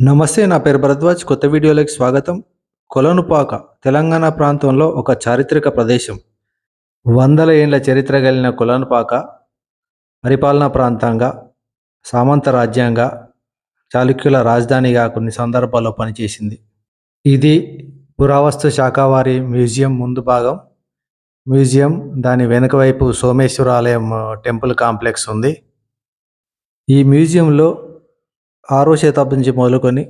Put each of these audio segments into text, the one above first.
నమస్తే నా పేరు భరద్వాజ్. కొత్త వీడియోలోకి స్వాగతం. కొలనుపాక తెలంగాణ ప్రాంతంలో ఒక చారిత్రక ప్రదేశం. వందల ఏండ్ల చరిత్ర కలిగిన కొలనుపాక పరిపాలనా ప్రాంతంగా సామంత రాజ్యంగా చాళుక్యుల రాజధానిగా కొన్ని సందర్భాల్లో పనిచేసింది. ఇది పురావస్తు శాఖ వారి మ్యూజియం ముందు భాగం. మ్యూజియం దాని వెనుక వైపు సోమేశ్వర ఆలయం టెంపుల్ కాంప్లెక్స్ ఉంది. ఈ మ్యూజియంలో ఆరో శతాబ్దం నుంచి మొదలుకొని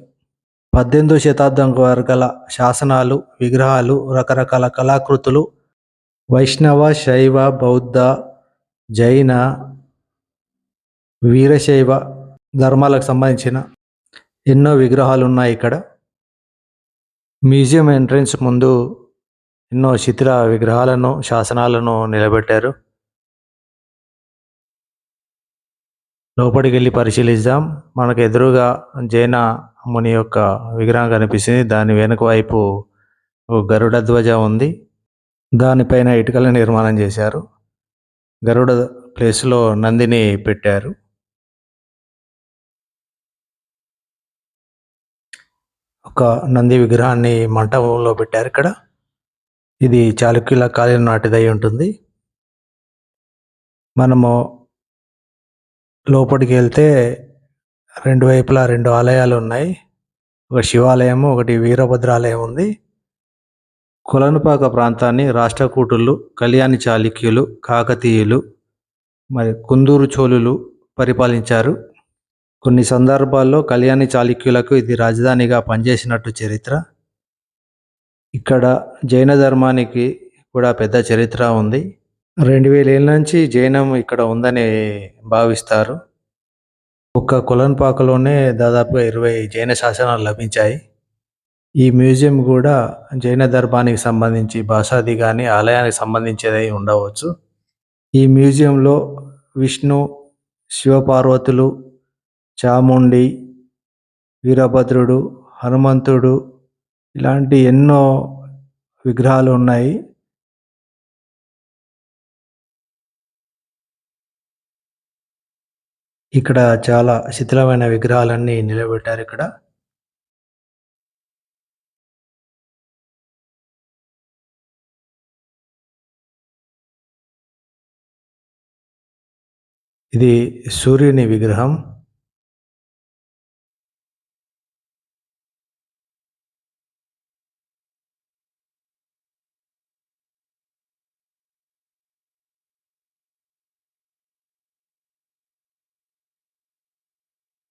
పద్దెనిమిదో శతాబ్దం వరకు గల శాసనాలు విగ్రహాలు రకరకాల కళాకృతులు వైష్ణవ శైవ బౌద్ధ జైన వీరశైవ ధర్మాలకు సంబంధించిన ఎన్నో విగ్రహాలు ఉన్నాయి ఇక్కడ. మ్యూజియం ఎంట్రన్స్ ముందు ఎన్నో శిథిల విగ్రహాలను శాసనాలను నిలబెట్టారు. లోపలికి వెళ్ళి పరిశీలిద్దాం. మనకు ఎదురుగా జైన ముని యొక్క విగ్రహం కనిపిస్తుంది. దాని వెనుక వైపు ఒక గరుడ ధ్వజ ఉంది. దానిపైన ఇటుకల నిర్మాణం చేశారు. గరుడ ప్లేస్లో నందిని పెట్టారు. ఒక నంది విగ్రహాన్ని మంటపంలో పెట్టారు ఇక్కడ. ఇది చాళుక్యుల కాలం నాటిదై ఉంటుంది. మనము లోపలికి వెళ్తే రెండు వైపులా రెండు ఆలయాలు ఉన్నాయి ఒక శివాలయము ఒకటి వీరభద్రాలయం ఉంది కొలనుపాక ప్రాంతాన్ని రాష్ట్రకూటులు కళ్యాణి చాళుక్యులు కాకతీయులు మరి కుందూరు చోళులు పరిపాలించారు. కొన్ని సందర్భాల్లో కళ్యాణి చాళుక్యులకు ఇది రాజధానిగా పనిచేసినట్టు చరిత్ర. ఇక్కడ జైన ధర్మానికి కూడా పెద్ద చరిత్ర ఉంది. రెండు వేల ఏళ్ళ నుంచి జైనం ఇక్కడ ఉందని భావిస్తారు. ఒక్క కొలన్పాకలోనే దాదాపుగా ఇరవై జైన శాసనాలు లభించాయి. ఈ మ్యూజియం కూడా జైన దర్బానికి సంబంధించి భాషాది కానీ ఆలయానికి సంబంధించేదై ఉండవచ్చు. ఈ మ్యూజియంలో విష్ణు శివపార్వతులు చాముండి వీరభద్రుడు హనుమంతుడు ఇలాంటి ఎన్నో విగ్రహాలు ఉన్నాయి. ఇక్కడ చాలా శిథిలమైన విగ్రహాలన్నీ నిలబెట్టారు ఇక్కడ. ఇది సూర్యుని విగ్రహం.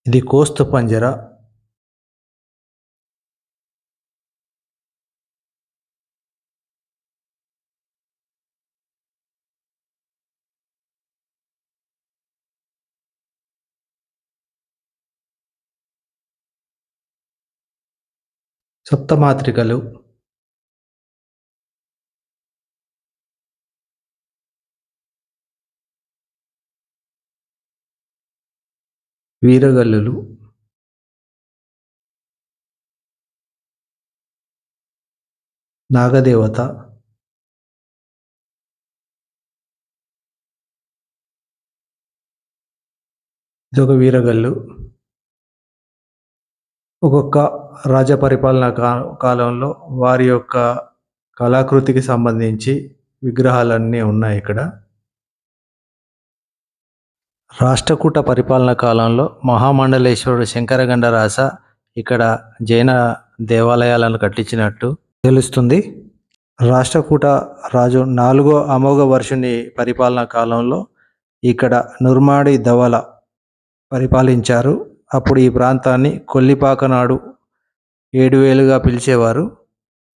ఇది కోస్తు పంజర. సప్తమాత్రికలు. వీరగల్లులు నాగదేవత ఇదొక వీరగల్లు. ఒక్కొక్క రాజ పరిపాలన కాలంలో వారి యొక్క కళాకృతికి సంబంధించి విగ్రహాలన్నీ ఉన్నాయి ఇక్కడ. రాష్ట్రకూట పరిపాలన కాలంలో మహామండలేశ్వరుడు శంకరగండరాస ఇక్కడ జైన దేవాలయాలను కట్టించినట్టు తెలుస్తుంది. రాష్ట్రకూట రాజు నాలుగో అమోఘ వర్షుని పరిపాలన కాలంలో ఇక్కడ నుర్మాడి ధవల పరిపాలించారు. అప్పుడు ఈ ప్రాంతాన్ని కొల్లిపాకనాడు ఏడు వేలుగా పిలిచేవారు.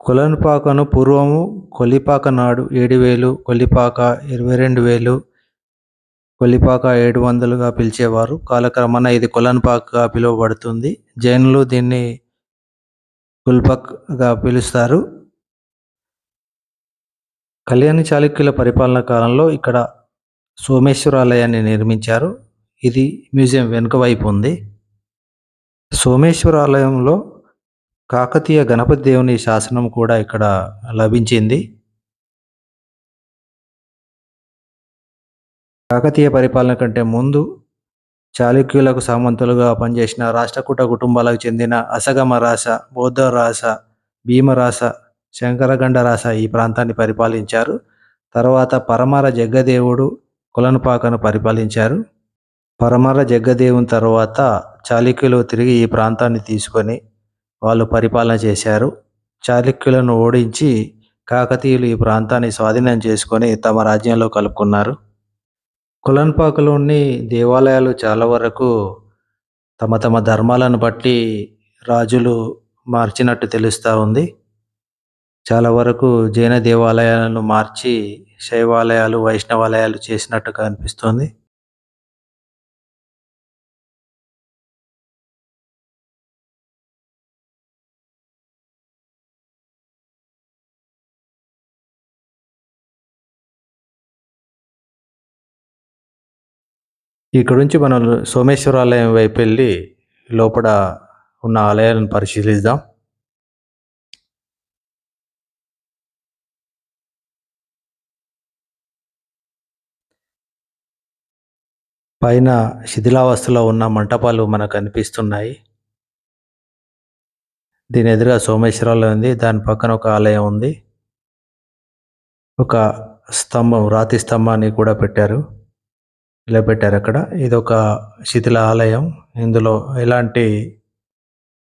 కొలనుపాకను పూర్వము కొల్లిపాక నాడు ఏడు వేలు కొల్లిపాక ఇరవై రెండు వేలు కొల్లిపాక ఏడు వందలుగా పిలిచేవారు. కాలక్రమాన ఇది కొలన్పాక్గా పిలువబడుతుంది. జైనులు దీన్ని కుల్పక్గా పిలుస్తారు. కళ్యాణి చాళుక్యుల పరిపాలన కాలంలో ఇక్కడ సోమేశ్వర ఆలయాన్ని నిర్మించారు. ఇది మ్యూజియం వెనుక వైపు ఉంది. సోమేశ్వర ఆలయంలో కాకతీయ గణపతి దేవుని శాసనం కూడా ఇక్కడ లభించింది. కాకతీయ పరిపాలన కంటే ముందు చాళుక్యులకు సామంతులుగా పనిచేసిన రాష్ట్రకూట కుటుంబాలకు చెందిన అసగమ రాస భీమరాస శంకరగండ రాస ఈ ప్రాంతాన్ని పరిపాలించారు. తర్వాత పరమర జగ్గదేవుడు కులనుపాకను పరిపాలించారు. పరమర జగ్గదేవుని తర్వాత చాళుక్యులు తిరిగి ఈ ప్రాంతాన్ని తీసుకొని వాళ్ళు పరిపాలన చేశారు. చాళుక్యులను ఓడించి కాకతీయులు ఈ ప్రాంతాన్ని స్వాధీనం చేసుకొని తమ రాజ్యంలో కలుపుకున్నారు. కులన్పాకలోని దేవాలయాలు చాలా వరకు తమ తమ ధర్మాలను బట్టి రాజులు మార్చినట్టు తెలుస్తూ ఉంది. చాలా వరకు జైన దేవాలయాలను మార్చి శైవాలయాలు వైష్ణవాలయాలు చేసినట్టుగా అనిపిస్తోంది. ఇక్కడ నుంచి మనం సోమేశ్వర ఆలయం వైపు వెళ్ళి లోపల ఉన్న ఆలయాలను పరిశీలిద్దాం. పైన శిథిలావస్థలో ఉన్న మంటపాలు మనకు కనిపిస్తున్నాయి. దీని ఎదురుగా సోమేశ్వరాలయం ఉంది. దాని పక్కన ఒక ఆలయం ఉంది. ఒక స్తంభం రాతి స్తంభాన్ని కూడా పెట్టారు. నిలబెట్టారు అక్కడ. ఇది ఒక శిథిల ఆలయం. ఇందులో ఎలాంటి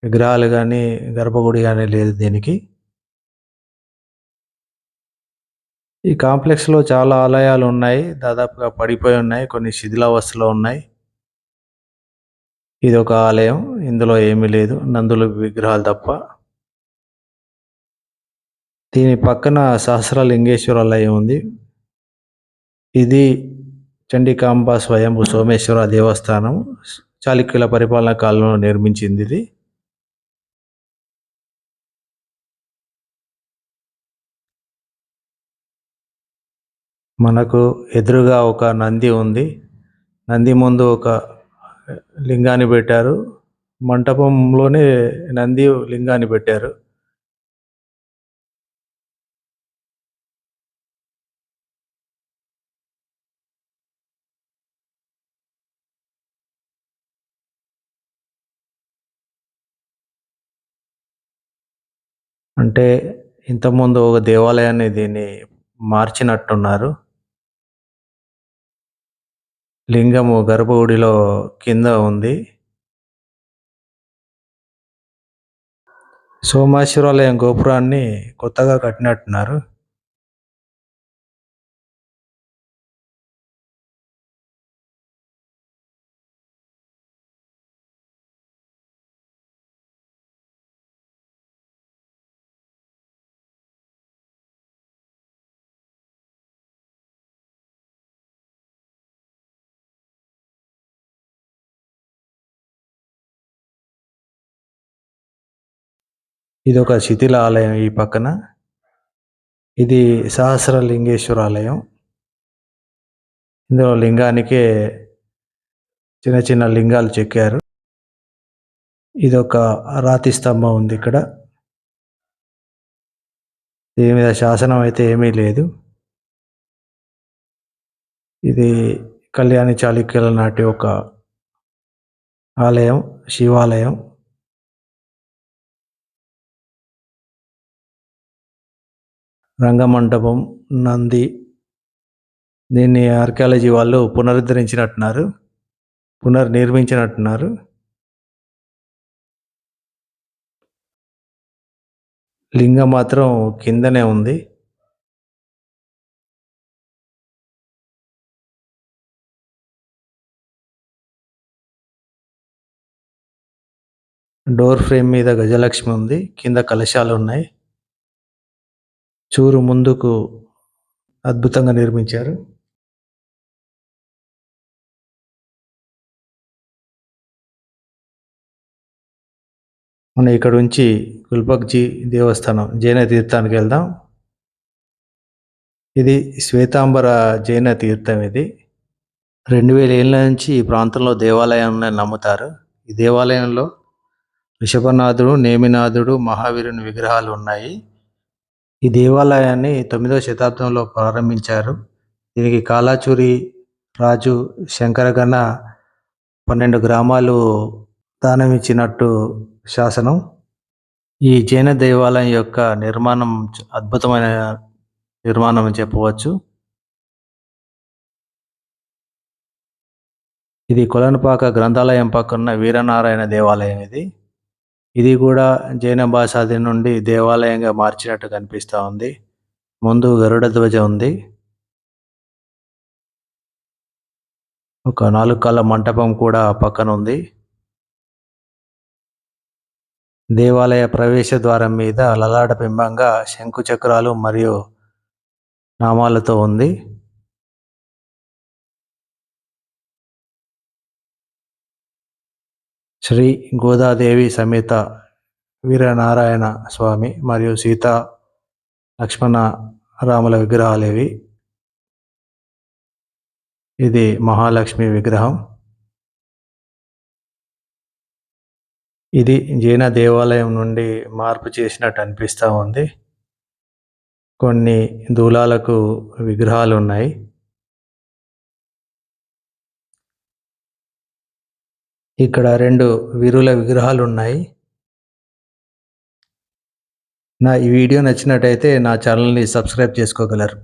విగ్రహాలు కానీ గర్భగుడి కానీ లేదు దీనికి. ఈ కాంప్లెక్స్లో చాలా ఆలయాలు ఉన్నాయి. దాదాపుగా పడిపోయి ఉన్నాయి. కొన్ని శిథిలావస్థలో ఉన్నాయి. ఇది ఒక ఆలయం. ఇందులో ఏమీ లేదు. నందుల విగ్రహాలు తప్ప. దీని పక్కన సహస్రలింగేశ్వర ఆలయం ఉంది. ఇది చండికాంబ స్వయంభు సోమేశ్వర దేవస్థానం చాళుక్యుల పరిపాలన కాలంలో నిర్మించింది ఇది. మనకు ఎదురుగా ఒక నంది ఉంది. నంది ముందు ఒక లింగాన్ని పెట్టారు. మంటపంలోనే నంది లింగాన్ని పెట్టారు. అంటే ఇంతకుముందు ఒక దేవాలయాన్ని దీన్ని మార్చినట్టున్నారు. లింగము గర్భగుడిలో కింద ఉంది. సోమేశ్వరాలయం గోపురాన్ని కొత్తగా కట్టినట్టున్నారు. ఇది ఒక శిథిల ఆలయం ఈ పక్కన. ఇది సహస్రలింగేశ్వర ఆలయం. ఇందులో లింగానికే చిన్న చిన్న లింగాలు చెక్కారు. ఇది ఒక రాతి స్తంభం ఉంది ఇక్కడ. దీని మీద శాసనం అయితే ఏమీ లేదు. ఇది కళ్యాణి చాళుక్యుల నాటి ఒక ఆలయం శివాలయం. రంగమండపం నంది దీన్ని ఆర్కియాలజీ వాళ్ళు పునరుద్ధరించినట్టున్నారు పునర్నిర్మించినట్టున్నారు. లింగం మాత్రం కిందనే ఉంది. డోర్ ఫ్రేమ్ మీద గజలక్ష్మి ఉంది కింద కలశాలు ఉన్నాయి. చూరు ముందుకు అద్భుతంగా నిర్మించారు. మనం ఇక్కడ నుంచి గుల్బక్జీ దేవస్థానం జైన తీర్థానికి వెళ్దాం. ఇది శ్వేతాంబర జైన తీర్థం ఇది. రెండు వేల ఏళ్ళ నుంచి ఈ ప్రాంతంలో దేవాలయాన్ని నమ్ముతారు. ఈ దేవాలయంలో ఋషభనాథుడు నేమినాథుడు మహావీరుని విగ్రహాలు ఉన్నాయి. ఈ దేవాలయాన్ని తొమ్మిదవ శతాబ్దంలో ప్రారంభించారు. దీనికి కాలాచూరి రాజు శంకరగణ పన్నెండు గ్రామాలు దానం ఇచ్చినట్టు శాసనం. ఈ జైన దేవాలయం యొక్క నిర్మాణం అద్భుతమైన నిర్మాణం అని చెప్పవచ్చు. ఇది కొలనుపాక గ్రంథాలయం పక్కన వీరనారాయణ దేవాలయం ఇది. ఇది కూడా జైన భాషాది నుండి దేవాలయంగా మార్చినట్టు కనిపిస్తూ ఉంది. ముందు గరుడ ధ్వజ ఉంది. ఒక నాలుగు కాళ్ళ మంటపం కూడా పక్కన ఉంది. దేవాలయ ప్రవేశ ద్వారం మీద లలాట బింబంగా శంకు చక్రాలు మరియు నామాలతో ఉంది. శ్రీ గోదాదేవి సమేత వీరనారాయణ స్వామి మరియు సీత లక్ష్మణ రాముల విగ్రహాలేవి. ఇది మహాలక్ష్మి విగ్రహం. ఇది జైన దేవాలయం నుండి మార్పు చేసినట్టు అనిపిస్తూ ఉంది. కొన్ని దూలాలకు విగ్రహాలు ఉన్నాయి. ఇక్కడ రెండు వీరుల విగ్రహాలు ఉన్నాయి నా ఈ వీడియో నచ్చినట్టయితే నా ఛానల్ని సబ్స్క్రైబ్ చేసుకోగలరు.